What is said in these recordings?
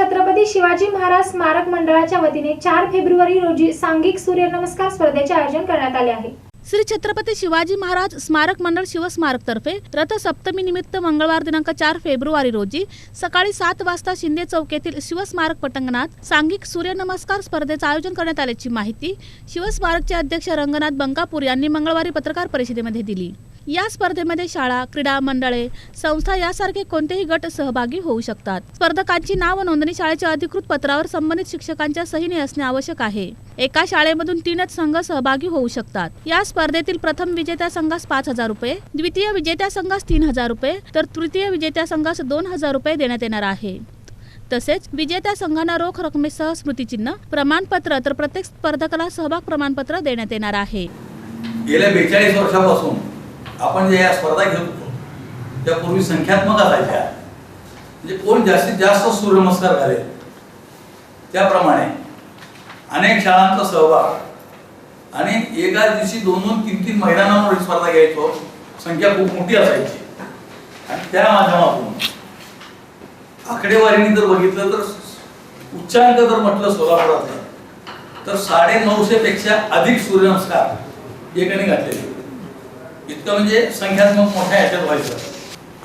छत्रपती शिवाजी महाराज स्मारक मंडळाच्या वतीने चार फेब्रुवारी रोजी सांघिक सूर्यनमस्कार स्पर्धेचे आयोजन करण्यात आले आहे. श्री छत्रपती शिवाजी महाराज स्मारक मंडळ शिवस्मारक तर्फे रथ सप्तमी निमित्त मंगळवार दिनांक चार फेब्रुवारी रोजी सकाळी सात वाजता शिंदे चौक येथील शिवस्मारक पटांगणात सांघिक सूर्यनमस्कार स्पर्धेचं आयोजन करण्यात आल्याची माहिती शिवस्मारकचे अध्यक्ष रंगनाथ बंकापूर यांनी मंगळवारी पत्रकार परिषदेमध्ये दिली. या स्पर्धेमध्ये शाळा क्रीडा मंडळे संस्था यासारखे कोणतेही गट सहभागी होऊ शकतात. स्पर्धकांची नाव नोंदणी शाळेच्या अधिकृत पत्रावर संबंधित शिक्षकांच्या सहीने असणे आवश्यक आहे. एका शाळेमधून तीनच संघ सहभागी होऊ शकतात. या स्पर्धेतील प्रथम विजेत्या संघास पाच हजार रुपये द्वितीय विजेत्या संघास तीन हजार रुपये तर तृतीय विजेत्या संघास दोन हजार रुपये देण्यात येणार आहे. तसेच विजेत्या संघांना रोख रकमेसह स्मृतिचिन्ह प्रमाणपत्र तर प्रत्येक स्पर्धकाला सहभाग प्रमाणपत्र देण्यात येणार आहे. गेल्या बेचाळीस वर्षापासून आपण जे या स्पर्धा घेत होतो त्या पूर्वी संख्यात्मक असायच्या. म्हणजे कोण जास्तीत जास्त सूर्यनमस्कार घालेल? त्याप्रमाणे अनेक शाळांचा सहभाग आणि एका दिवशी दोन दोन तीन तीन महिलांवर ही स्पर्धा घ्यायचो. संख्या खूप मोठी असायची. आणि त्या माध्यमातून आकडेवारीने जर बघितलं तर उच्चांक जर म्हटलं सोलापुरात तर साडे नऊशे पेक्षा अधिक सूर्यनमस्कार एकाने घातलेले. इतकं म्हणजे संख्यात्मक मोठ्या ह्याच्यात व्हायचं.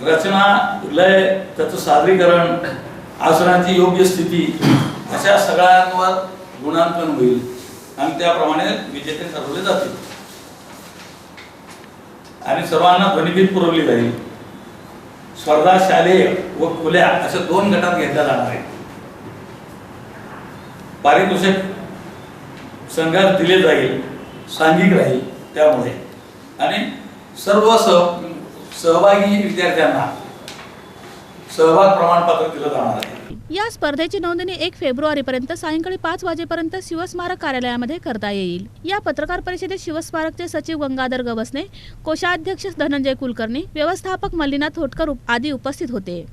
रचना लय त्याचं सादरीकरण आसनाची योग्य स्थिती अशा सगळ्यांवर गुणांकन होईल. आणि त्याप्रमाणे विजेते ठरवले जातील. आणि सर्वांना ध्वनिगीत पुरवली जाईल. स्पर्धा शालेय व खुल्या अशा दोन गटात घेतल्या जाणार आहेत. पारितोषिक संघात दिले जाईल सांघिक राहील त्यामुळे. आणि सर्व सह सहभागी विद्यार्थ्यांना सहभाग प्रमाणपत्र दिलं जाणार आहे. या स्पर्धेची नोंदणी एक फेब्रुवारी पर्यंत सायंकाळी पाच वाजेपर्यंत शिवस्मारक कार्यालयामध्ये करता येईल. या पत्रकार परिषदेत शिवस्मारकचे सचिव गंगाधर गवसने कोषाध्यक्ष धनंजय कुलकर्णी व्यवस्थापक मल्लीनाथ होटकर उप- आदी उपस्थित होते.